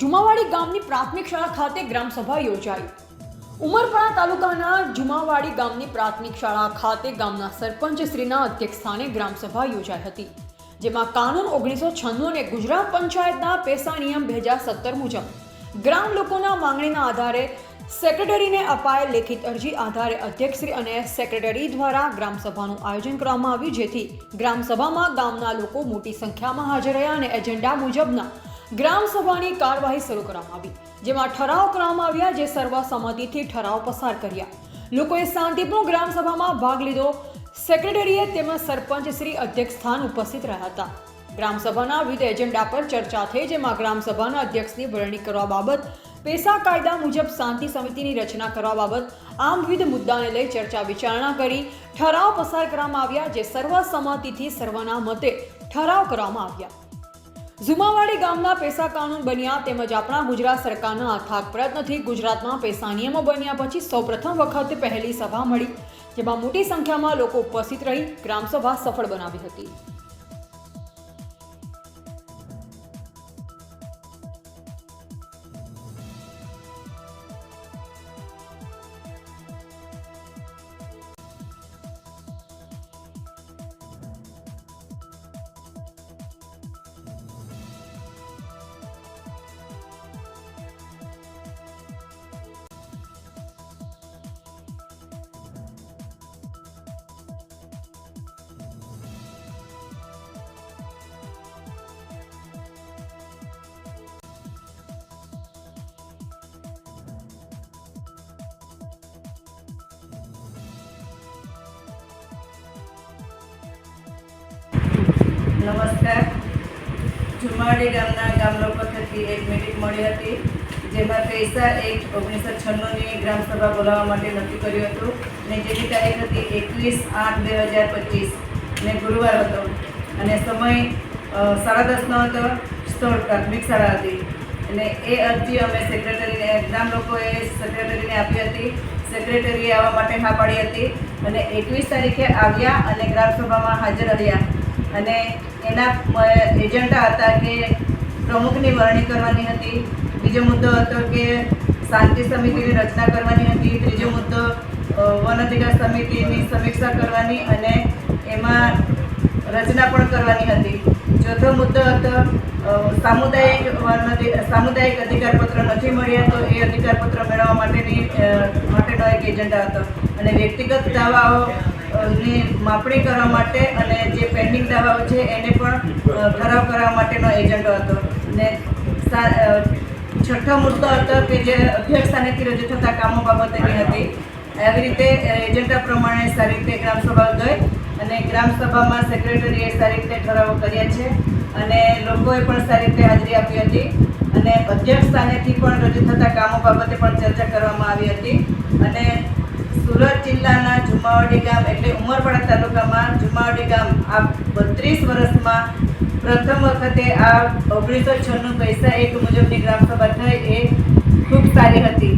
જુમાવાડી ગામની પ્રાથમિક શાળા ખાતે ગ્રામસભા યોજાઈ. ઉમરપાડા તાલુકાના જુમાવાડી ગામની પ્રાથમિક શાળા ખાતે ગામના સરપંચ શ્રીના અધ્યક્ષસ્થાને ગ્રામસભા યોજાઈ હતી, જેમાં કાનૂન ઓગણીસો છન્નું અને ગુજરાત પંચાયતના પેસા નિયમ બે હજાર સત્તર મુજબ ગ્રામ લોકોના માંગણીના આધારે સેક્રેટરીને અપાયેલ લેખિત અરજી આધારે અધ્યક્ષશ્રી અને સેક્રેટરી દ્વારા ગ્રામસભાનું આયોજન કરવામાં આવ્યું, જેથી ગ્રામસભામાં ગામના લોકો મોટી સંખ્યામાં હાજર રહ્યા અને એજન્ડા મુજબના ગ્રામસભાની કાર્યવાહી શરૂ કરવામાં આવી, જેમાં ઠરાવ કરવામાં આવ્યા જે સર્વસંમતિથી ઠરાવ પસાર કર્યા. લોકોએ શાંતિપૂર્ણ ગ્રામસભામાં ભાગ લીધો. સેક્રેટરીએ તેમજ સરપંચ શ્રી અધ્યક્ષ સ્થાન ઉપસ્થિત રહ્યા હતા. ગ્રામસભાના વિવિધ એજન્ડા પર ચર્ચા થઈ, જેમાં ગ્રામસભાના અધ્યક્ષની વરણી કરવા બાબત, પેસા કાયદા મુજબ શાંતિ સમિતિની રચના કરવા બાબત, આમ વિવિધ મુદ્દાને લઈ ચર્ચા વિચારણા કરી, ઠરાવ પસાર કરવામાં આવ્યા, જે સર્વસંમતિથી સર્વના મતે ઠરાવ કરવામાં આવ્યા. ઝુમાવાડી ગામના પૈસા કાનૂન બન્યા તેમજ આપણા ગુજરાત સરકારના અથાગ પ્રયત્નથી ગુજરાતમાં પૈસા નિયમો બન્યા પછી સૌપ્રથમ વખત પહેલી સભા મળી, જેમાં મોટી સંખ્યામાં લોકો ઉપસ્થિત રહી ગ્રામસભા સફળ બનાવી હતી. નમસ્કાર. જુમાડી ગામના ગામ લોકો થકી એક મિટિંગ મળી હતી, જેમાં પૈસા એક ઓગણીસો છન્નુંની ગ્રામસભા બોલાવવા માટે નક્કી કર્યું હતું. ને જેની તારીખ હતી એકવીસ આઠ બે હજાર પચીસ. ને ગુરુવાર હતો. અને સમય સાડા દસનો હતો. સ્થળ પ્રાથમિક શાળા હતી. અને એ અરજી અમે સેક્રેટરીને ગ્રામ લોકોએ સેક્રેટરીને આપી હતી. સેક્રેટરીએ આવવા માટે હા પાડી હતી. અને એકવીસ તારીખે આવ્યા અને ગ્રામસભામાં હાજર રહ્યા. અને એના એજન્ડા હતા કે પ્રમુખની વરણી કરવાની હતી. બીજો મુદ્દો હતો કે શાંતિ સમિતિની રચના કરવાની હતી. ત્રીજો મુદ્દો વન અધિકાર સમિતિની સમીક્ષા કરવાની અને એમાં રચના પણ કરવાની હતી. ચોથો મુદ્દો હતો સામુદાયિક સામુદાયિક અધિકારપત્ર નથી મળ્યા તો એ અધિકારપત્ર મેળવવા માટેની માટેનો એક એજન્ડા હતો. અને વ્યક્તિગત દાવાઓ ની માપણી કરવા માટે અને જે પેન્ડિંગ દાવાઓ છે એને પણ ખરાબ કરવા માટેનો એજન્ડો હતો. ને છઠ્ઠો મુદ્દો હતો કે જે અધ્યક્ષ સ્થાનેથી રજૂ થતા કામો બાબતેની હતી. આવી રીતે એજન્ડા પ્રમાણે સારી રીતે ગ્રામસભા ગઈ. અને ગ્રામસભામાં સેક્રેટરીએ સારી રીતે ઠરાવો કર્યા છે. અને લોકોએ પણ સારી રીતે હાજરી આપી હતી. અને અધ્યક્ષ સ્થાનેથી પણ રજૂ થતા કામો બાબતે પણ ચર્ચા કરવામાં આવી હતી. અને સુરત જિલ્લાના જુમાવડી ગામ એટલે ઉમરપાડા તાલુકામાં જુમાવડી ગામ આ બત્રીસ વર્ષમાં પ્રથમ વખતે આ ઓગણીસો છન્નું પૈસા એક મુજબની ગ્રામસભા થઈ એ ખૂબ સારી હતી.